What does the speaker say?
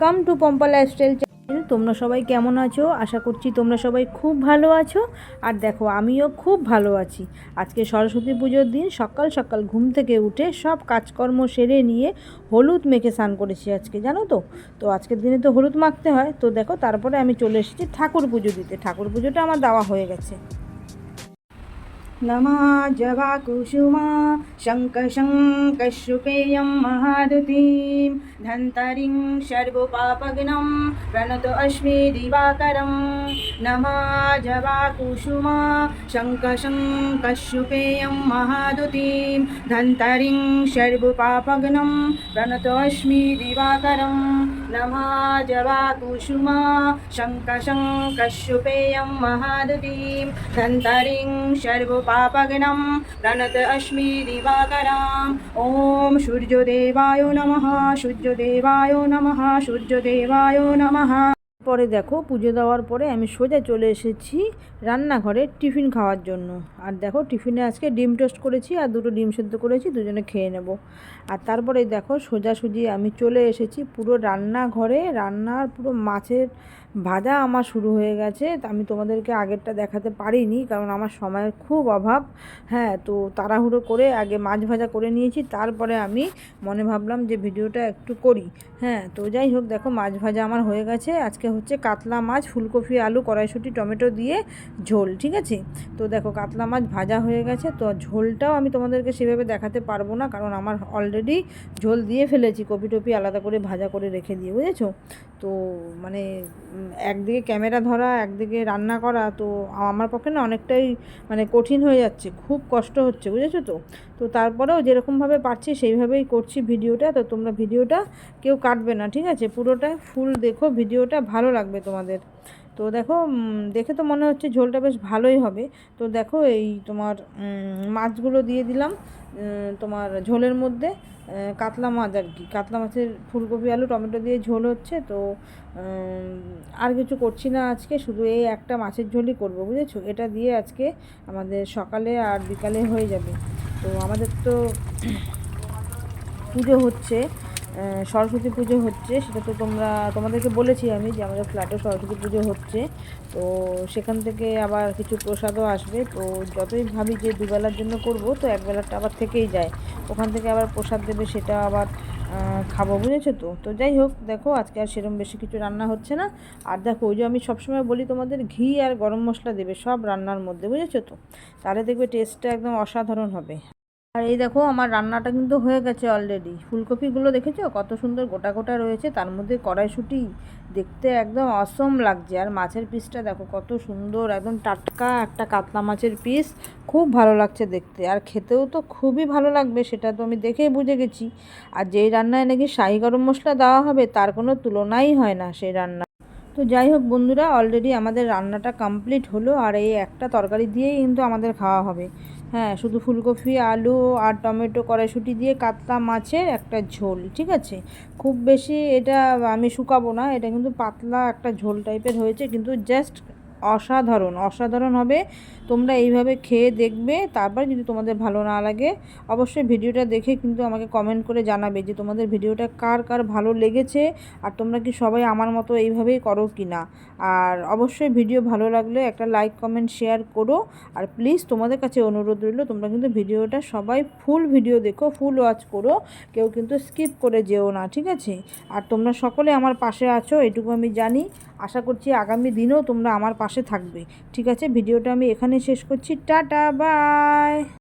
Welcome to Pampa lifestyle channel. তোমরা সবাই কেমন আছো? আশা করছি তোমরা সবাই খুব ভালো আছো। আর দেখো, আমিও খুব ভালো আছি। আজকে সরস্বতী পুজোর দিন, সকাল সকাল ঘুম থেকে উঠে সব কাজকর্ম সেরে নিয়ে হলুদ মেখে স্নান করেছি আজকে, জানো তো? তো আজকের দিনে তো হলুদ মাখতে হয়। তো দেখো, তারপরে আমি চলে এসেছি ঠাকুর পুজো দিতে। ঠাকুর পুজোটা আমার দেওয়া হয়ে গেছে। नमा जवा कुसुमा शङ्कशङ्कशुपेयं महादुतीं धन्तरिं सर्वपापग्नं प्रणत अस्मि दिवाकरं। नमा जवा कुसुमा शङ्कशङ्कशुपेयं महादुतीं धन्तरिं सर्वपापग्नं प्रणत अस्मि दिवाकरं। नमा जवा कुसुमा शङ्कशङ्कशुपेयं महादुतीं धन्तरिं सर्वपापग्नं प्रणत अस्मि दिवाकराम् ॐ সূর্যদেবায় নমঃ সূর্যদেবায় নমঃ সূর্যদেবায় নমঃ পরে দেখো পুজো দেওয়ার পরে আমি সোজা চলে এসেছি রান্নাঘরে টিফিন খাওয়ার জন্য আর দেখো টিফিনে আজকে ডিম টোস্ট করেছি আর দুটো ডিম সেদ্ধ করেছি দুজনে খেয়ে নেব আর তারপরে দেখো সোজাসুজি আমি চলে এসেছি পুরো রান্নাঘরে রান্নার পুরো মাছের ভাজা আমার শুরু হয়ে গেছে। আমি তোমাদেরকে আগেরটা দেখাতে পারিনি, কারণ আমার সময়ের খুব অভাব। হ্যাঁ তো তাড়াহুড়ো করে আগে মাছ ভাজা করে নিয়েছি, তারপরে আমি মনে ভাবলাম যে ভিডিওটা একটু করি। হ্যাঁ তো যাই হোক, দেখো মাছ ভাজা আমার হয়ে গেছে। আজকে হচ্ছে কাতলা মাছ, ফুলকপি, আলু, কড়াইশুঁটি, টমেটো দিয়ে ঝোল, ঠিক আছে? তো দেখো কাতলা মাছ ভাজা হয়ে গেছে, তো ঝোলটাও আমি তোমাদেরকে সেভাবে দেখাতে পারব না, কারণ আমার অলরেডি ঝোল দিয়ে ফেলেছি কপি টপি আলাদা করে ভাজা করে রেখে দিয়ে, বুঝেছ? তো মানে একদিকে ক্যামেরা ধরা, একদিকে রান্না করা, তো আমার পক্ষে না অনেকটাই মানে কঠিন হয়ে যাচ্ছে, খুব কষ্ট হচ্ছে, বুঝেছ তো? তো তারপরেও যেরকমভাবে পারছি সেইভাবেই করছি ভিডিওটা, তো তোমরা ভিডিওটা কেউ কাটবে না, ঠিক আছে? পুরোটা ফুল দেখো, ভিডিওটা ভালো লাগবে তোমাদের। তো দেখো দেখে তো মনে হচ্ছে ঝোলটা বেশ ভালোই হবে। তো দেখো, এই তোমার মাছগুলো দিয়ে দিলাম তোমার ঝোলের মধ্যে কাতলা মাছ আর কি। কাতলা মাছের ফুলকপি, আলু, টমেটো দিয়ে ঝোল হচ্ছে, তো আর কিছু করছি না আজকে, শুধু এই একটা মাছের ঝোলই করব, বুঝেছ? এটা দিয়ে আজকে আমাদের সকালে আর বিকালে হয়ে যাবে। তো আমাদের তো পুজো হচ্ছে সরস্বতী পুজো হচ্ছে, সেটা তো তোমরা, তোমাদেরকে বলেছি আমি যে আমাদের ফ্ল্যাটে সরস্বতী পুজো হচ্ছে। তো সেখান থেকে আবার কিছু প্রসাদও আসবে। তো যতই ভাবি যে দুবেলার জন্য করব, তো একবেলাটা আবার থেকেই যায়। ওখান থেকে আবার প্রসাদ দেবে, সেটা আবার খাব, বুঝেছ তো? তো যাই হোক, দেখো আজকে আর সেরকম বেশি কিছু রান্না হচ্ছে না। আর দেখো, ওই যে আমি সবসময় বলি তোমাদের, ঘি আর গরম মশলা দেবে সব রান্নার মধ্যে, বুঝেছ তো? তাহলে দেখবে টেস্টটা একদম অসাধারণ হবে। আর এই দেখো, আমার রান্নাটা কিন্তু হয়ে গেছে অলরেডি ফুলকপিগুলো দেখেছ? কত সুন্দর গোটা গোটা রয়েছে, তার মধ্যে কড়াইশুঁটি। দেখতে একদম অসম লাগছে। আর মাছের পিসটা দেখো, কত সুন্দর, একদম টাটকা একটা কাতলা মাছের পিস খুব ভালো লাগছে দেখতে। আর খেতেও তো খুবই ভালো লাগবে, সেটা তো আমি দেখেই বুঝে গেছি। আর যেই রান্নায় নাকি শাহি গরম মশলা দেওয়া হবে, তার কোনো তুলনাই হয় না সেই রান্না। তো যাই হোক বন্ধুরা অলরেডি আমাদের রান্নাটা কমপ্লিট হলো। আর এই একটা তরকারি দিয়েই কিন্তু আমাদের খাওয়া হবে। হ্যাঁ শুধু ফুলকপি, আলু আর টমেটো কড়াইশুঁটি দিয়ে কাতলা মাছের একটা ঝোল, ঠিক আছে? খুব বেশি এটা আমি শুকাবো না, এটা কিন্তু পাতলা একটা ঝোল টাইপের হয়েছে, কিন্তু জাস্ট অসাধারণ। অসাধারণ হবে। তোমরা এইভাবে খেয়ে দেখবে, তারপর যদি তোমাদের ভালো না লাগে, অবশ্যই ভিডিওটা দেখে কিন্তু আমাকে কমেন্ট করে জানাবে যে তোমাদের ভিডিওটা কার কার ভালো লেগেছে আর তোমরা কি সবাই আমার মতো এইভাবেই করো কি না আর অবশ্যই ভিডিও ভালো লাগলে একটা লাইক কমেন্ট শেয়ার করো। আর প্লিজ তোমাদের কাছে অনুরোধ রইল, তোমরা কিন্তু ভিডিওটা সবাই ফুল ভিডিও দেখো ফুল ওয়াচ করো। কেউ কিন্তু স্কিপ করে যেও না, ঠিক আছে? আর তোমরা সকলে আমার পাশে আছো, এটুকু আমি জানি। আশা করছি আগামী দিনেও তোমরা আমার পাশে থাকবে। ঠিক আছে ভিডিওটা আমি এখানে শেষ করছি। Tata bye!